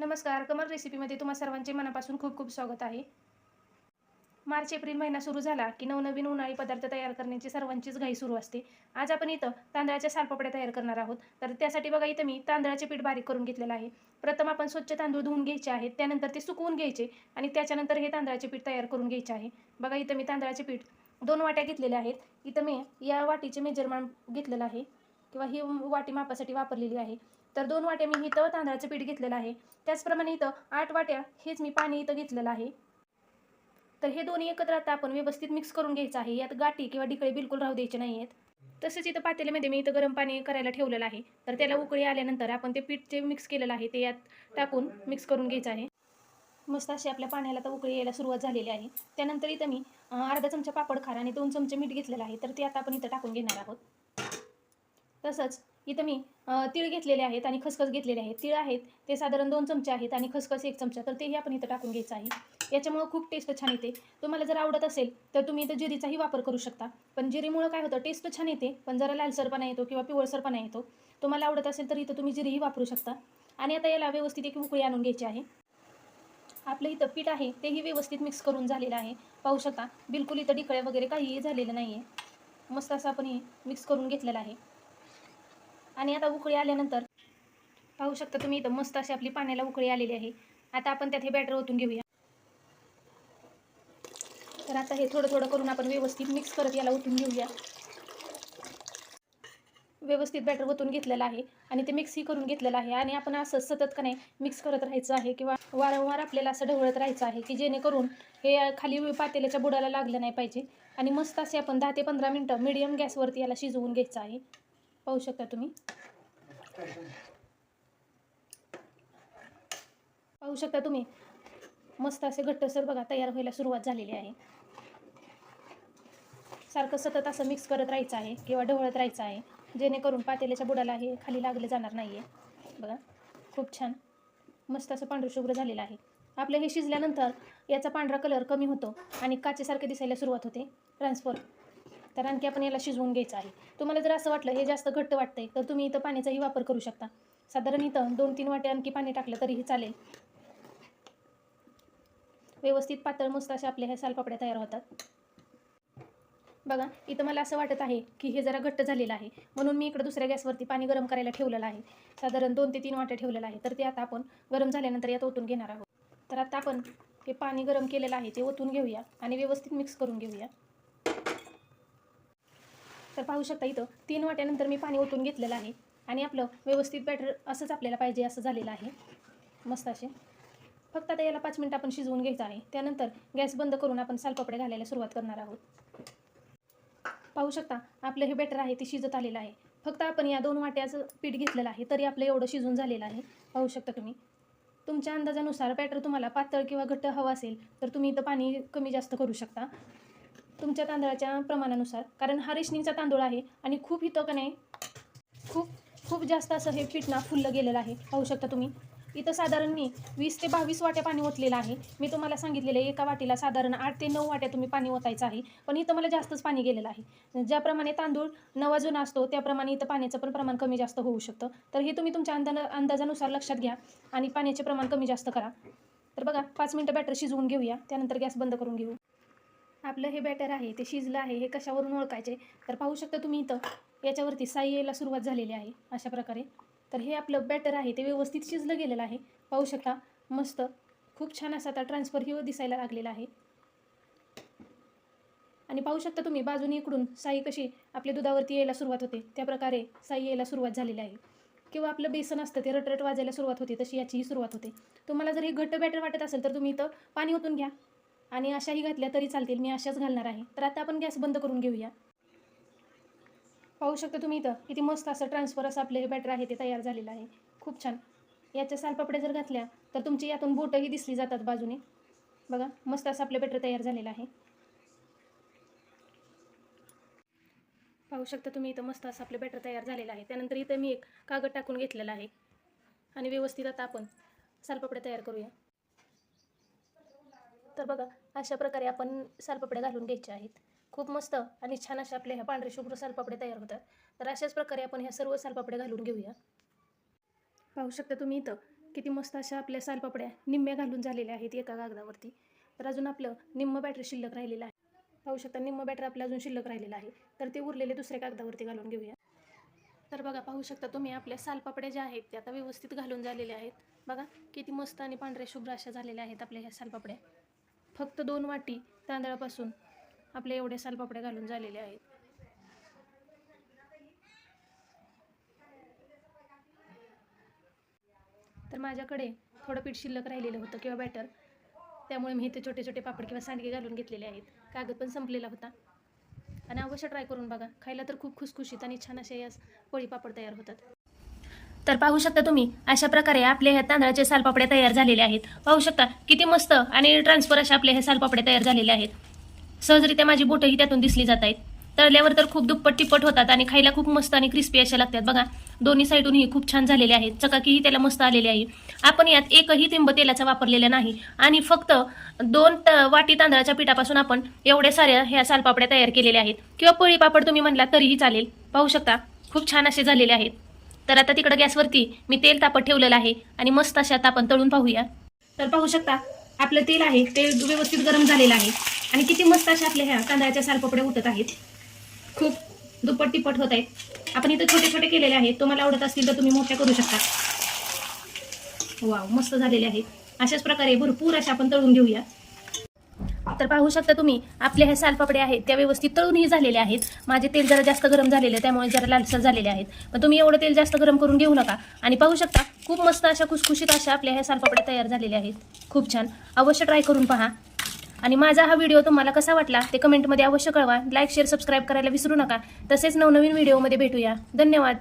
नमस्कार कमल रेसिपीमध्ये तुम्हा सर्वांचे मनापासून खूप खूप स्वागत आहे. मार्च एप्रिल महिना सुरू झाला की नवनवीन उन्हाळी पदार्थ तयार करण्याची सर्वांचीच घाई सुरू असते. आज आपण इथं तांदळाच्या सालपापड्या तयार करणार आहोत. तर त्यासाठी बघा इथं मी तांदळाचे पीठ बारीक करून घेतलेलं आहे. प्रथम आपण स्वच्छ तांदूळ धुवून घ्यायचे आहेत त्यानंतर ते सुकवून घ्यायचे आणि त्याच्यानंतर हे तांदळाचे पीठ तयार करून घ्यायचे आहे. बघा इथं मी तांदळाचे पीठ दोन वाट्या घेतलेल्या आहेत. इथं मी या वाटीचे मेजरमेंट घेतलेलं आहे किंवा ही वाटी मापासाठी वापरलेली आहे. तर दोन वाट्या मी इथं तांदळाचं पीठ घेतलेलं आहे. त्याचप्रमाणे इथं आठ वाट्या हेच मी पाणी इथं घेतलेलं आहे. तर हे दोन्ही एकत्र आता आपण व्यवस्थित मिक्स करून घ्यायचं आहे. यात गाठी किंवा ढिकळे बिलकुल राहू द्यायचे नाही आहेत तसंच इथं पातेल्यामध्ये मी इथं गरम पाणी करायला ठेवलेलं आहे. तर त्याला उकळी आल्यानंतर आपण ते पीठ जे मिक्स केलेलं आहे ते यात टाकून मिक्स करून घ्यायचं आहे. मस्त अशी आपल्या पाण्याला तर उकळी यायला सुरुवात झालेली आहे. त्यानंतर इथं मी अर्धा चमचा पापड खार आणि दोन चमचे मीठ घेतलेलं आहे. तर ते आता आपण इथं टाकून घेणार आहोत. तसंच इथं मी तीळ घेतलेले आहेत आणि खसखस घेतलेले आहेत. तीळ आहेत ते साधारण दोन चमचे आहेत आणि खसखस एक चमचा. तर तेही आपण इथं टाकून घ्यायचं आहे. याच्यामुळं खूप टेस्ट छान येते. तुम्हाला जर आवडत असेल तर तुम्ही इथं जिरीचाही वापर करू शकता. पण जिरीमुळं काय होतं टेस्ट छान येते. पण जरा लालसरपणा येतो किंवा पिवळसरपणा येतो. तुम्हाला आवडत असेल तर इथं तुम्ही जिरीही वापरू शकता. आणि आता याला व्यवस्थित एक उकळी आणून घ्यायची आहे. आपलं इथं पीठ आहे तेही व्यवस्थित मिक्स करून झालेलं आहे. पाहू शकता बिलकुल इथं डिकळ्या वगैरे काहीही झालेलं नाही आहे मस्त असं आपण हे मिक्स करून घेतलेलं आहे. आणि आता उकळी आल्यानंतर पाहू शकता तुम्ही इथं मस्त अशी आपली पाण्याला उकळी आलेली आहे. आता आपण त्यात हे बॅटर ओतून घेऊया. तर आता हे थोडं थोडं करून आपण व्यवस्थित मिक्स करत याला ओतून घेऊया. व्यवस्थित बॅटर ओतून घेतलेलं आहे आणि ते मिक्सही करून घेतलेलं आहे. आणि आपण असं सतत का नाही मिक्स करत राहायचं आहे किंवा वारंवार आपल्याला असं ढवळत राहायचं आहे की जेणेकरून हे खाली पातेल्याच्या बुडाला लागलं नाही पाहिजे. आणि मस्त असे आपण दहा ते पंधरा मिनटं मिडियम गॅसवरती याला शिजवून घ्यायचं आहे. पाहू शकता तुम्ही. पाहू शकता तुम्ही. मस्त असे घट्टसर बघा तयार व्हायला सुरुवात झालेली आहे. सारखं सतत असं मिक्स करत राहायचं आहे किंवा ढवळत राहायचं आहे. जेणेकरून पातेल्याच्या बुडाला हे खाली लागले जाणार नाही आहे बघा खूप छान. मस्त असं पांढरशुभ्र झालेलं आहे. आपलं हे शिजल्यानंतर याचा पांढरा कलर कमी होतो आणि काचेसारखे दिसायला सुरुवात होते. ट्रान्सफर तर आणखी आपण याला शिजवून घ्यायचं आहे. तुम्हाला जर असं वाटलं हे जास्त घट्ट वाटतंय तर तुम्ही इथं पाण्याचाही वापर करू शकता. साधारण इथं दोन तीन वाटे आणखी पाणी टाकलं तरीही चालेल. व्यवस्थित पातळ मस्त अशा आपल्या ह्या सालपापड्या तयार होतात. बघा इथं मला असं वाटत आहे की हे जरा घट्ट झालेलं आहे. म्हणून मी इकडं दुसऱ्या गॅसवरती पाणी गरम करायला ठेवलेलं आहे. साधारण दोन ते तीन वाटे ठेवलेलं आहे. तर ते आता आपण गरम झाल्यानंतर यात ओतून घेणार आहोत. तर आता आपण हे पाणी गरम केलेलं आहे ते ओतून घेऊया आणि व्यवस्थित मिक्स करून घेऊया. तर पाहू शकता इथं तीन वाट्यानंतर मी पाणी ओतून घेतलेलं आहे. आणि आपलं व्यवस्थित बॅटर असंच आपल्याला पाहिजे असं झालेलं आहे. मस्त असे. फक्त आता याला पाच मिनटं आपण शिजवून घ्यायचं आहे. त्यानंतर गॅस बंद करून आपण सालपापडे घालायला सुरुवात करणार आहोत. पाहू शकता आपलं हे बॅटर आहे ते शिजत आलेलं आहे. फक्त आपण या दोन वाट्याचं पीठ घेतलेलं आहे तरी आपलं एवढं शिजून झालेलं आहे. पाहू शकता तुम्ही. तुमच्या अंदाजानुसार बॅटर तुम्हाला पातळ किंवा घट्ट हवं असेल तर तुम्ही इथं पाणी कमी जास्त करू शकता. तुमच्या तांदळाच्या प्रमाणानुसार. कारण हा रेशनिंगचा तांदूळ आहे आणि खूप इथं का नाही खूप खूप जास्त असं हे पीठ ना फुललं गेलेलं आहे. पाहू शकता तुम्ही. इथं साधारण मी वीस ते बावीस वाट्या पाणी ओतलेलं आहे. मी तुम्हाला सांगितलेलं आहे एका वाटीला साधारण आठ ते नऊ वाट्या तुम्ही पाणी ओतायचं आहे. पण इथं मला जास्तच पाणी गेलेलं आहे. ज्याप्रमाणे तांदूळ नवा जुना असतो त्याप्रमाणे इथं पाण्याचं पण प्रमाण कमी जास्त होऊ शकतं. तर हे तुम्ही तुमच्या अंदा अंदाजानुसार लक्षात घ्या आणि पाण्याचे प्रमाण कमी जास्त करा. तर बघा पाच मिनटं बॅटर शिजवून घेऊया. त्यानंतर गॅस बंद करून घेऊ. आपलं हे बॅटर आहे ते शिजलं आहे हे कशावरून ओळखायचे? तर पाहू शकता तुम्ही इथं याच्यावरती साई यायला सुरुवात झालेली आहे अशा प्रकारे. तर हे आपलं बॅटर आहे ते व्यवस्थित शिजलं गेलेलं आहे. पाहू शकता मस्त खूप छान असं आता ट्रान्सफर ही दिसायला लागलेला आहे. आणि पाहू शकता तुम्ही बाजूने इकडून साई कशी आपल्या दुधावरती यायला सुरुवात होते त्या प्रकारे साई यायला सुरुवात झालेली आहे. किंवा आपलं बेसन असतं ते रटरट वाजायला सुरुवात होते तशी याचीही सुरुवात होते. तुम्हाला जर हे घट्ट बॅटर वाटत असेल तर तुम्ही इथं पाणी ओतून घ्या. आणि अशाही घातल्या तरी चालतील मी अशाच घालणार आहे. तर आता आपण गॅस बंद करून घेऊया. पाहू शकता तुम्ही इथं किती मस्त असं ट्रान्सफर असं आपले हे बॅटर आहे ते तयार झालेलं आहे. खूप छान. याच्या सालपापड्या जर घातल्या तर तुमची यातून बोटंही दिसली जातात बाजूने. बघा मस्त असं आपलं बॅटर तयार झालेलं आहे. पाहू शकता तुम्ही इथं मस्त असं आपलं बॅटर तयार झालेलं आहे. त्यानंतर इथं मी एक कागद टाकून घेतलेला आहे. आणि व्यवस्थित आता आपण सालपापड्या तयार करूया. तर बघा अशा प्रकारे आपण सालपापड्या घालून घ्यायच्या आहेत. खूप मस्त आणि छान अशा आपल्या ह्या पांढरे शुभ्र सालपापडे तयार होतात. तर अशाच प्रकारे आपण ह्या सर्व सालपापड्या घालून घेऊया. पाहू शकता तुम्ही इथं किती मस्त अशा आपल्या सालपापड्या निम्म्या घालून झालेल्या आहेत एका कागदावरती. तर अजून आपलं निम्म बॅटरी शिल्लक राहिलेलं आहे. पाहू शकता निम्म बॅटरी आपलं अजून शिल्लक राहिलेलं आहे. तर ते उरलेले दुसऱ्या कागदावरती घालून घेऊया. तर बघा पाहू शकता तुम्ही आपल्या सालपापड्या ज्या आहेत त्या आता व्यवस्थित घालून झालेल्या आहेत. बघा किती मस्त आणि पांढऱ्या शुभ्र अशा झालेल्या आहेत आपल्या ह्या सालपापड्या. फक्त दोन वाटी तांदळापासून आपल्या एवढ्या सालपापड्या घालून झालेल्या आहेत. तर माझ्याकडे थोडं पीठ शिल्लक राहिलेलं होतं किंवा बॅटर त्यामुळे मी इथे छोटे छोटे पापड किंवा सांडगे घालून घेतलेले आहेत. कागद पण संपलेला होता. आणि अवश्य ट्राय करून बघा. खायला तर खूप खुसखुशीत आणि छान असे या पोळी पापड तयार होतात. तर पाहू शकता तुम्ही अशा प्रकारे आपले ह्या तांदळाचे सालपापड्या तयार झालेले आहेत. पाहू शकता किती मस्त आणि ट्रान्सफर अशा आपले हे सालपापड्या तयार झालेले आहेत. सहजरित्या माझी बोटंही त्यातून दिसली जात आहेत. तळल्यावर तर खूप दुप्पट तिप्पट होतात आणि खायला खूप मस्त आणि क्रिस्पी अशा लागतात बघा. दोन्ही साईडूनही खूप छान झालेले आहेत. चकाकीही त्याला मस्त आलेली आहे. आपण यात एकही थिंब तेलाचा वापरलेला नाही. आणि फक्त दोन त- वाटी तांदळाच्या पिठापासून आपण एवढ्या साऱ्या ह्या सालपापड्या तयार केलेल्या आहेत. किंवा पोळी पापड तुम्ही म्हणला तरीही चालेल. पाहू शकता खूप छान असे झालेले आहेत. तर आता तिकडं गॅसवरती मी तेल तापत ठेवलेलं आहे आणि मस्त अशा आता आपण तळून पाहूया. तर पाहू शकता आपलं तेल आहे ते व्यवस्थित गरम झालेलं आहे. आणि किती मस्त अशा आपल्या ह्या तांदळाच्या सालपपड्या उठत आहेत. खूप दुप्पट तिप्पट होत आहेत. आपण इथं छोटे छोटे केलेले आहेत. तुम्हाला आवडत असतील तर तुम्ही मोठ्या करू शकता. वाव मस्त झालेले आहेत. अशाच प्रकारे भरपूर अशा आपण तळून घेऊया. तर पाहू शकता तुम्ही आपले हे सालपापडे आहेत त्या व्यवस्थित तळूनही झालेले आहेत. माझे तेल जरा जास्त गरम झालेले आहे, त्यामुळे जरा लालसर झालेले आहेत. पण तुम्ही एवढं तेल जास्त गरम करून घेऊ नका. आणि पाहू शकता खूप मस्त अशा खुसखुशीत अशा आपल्या ह्या सालपापड्या तयार झालेल्या आहेत. खूप छान. अवश्य ट्राय करून पहा. आणि माझा हा व्हिडिओ तुम्हाला कसा वाटला ते कमेंटमध्ये अवश्य कळवा. लाईक शेअर सबस्क्राईब करायला विसरू नका. तसेच नवनवीन व्हिडिओमध्ये भेटूया. धन्यवाद.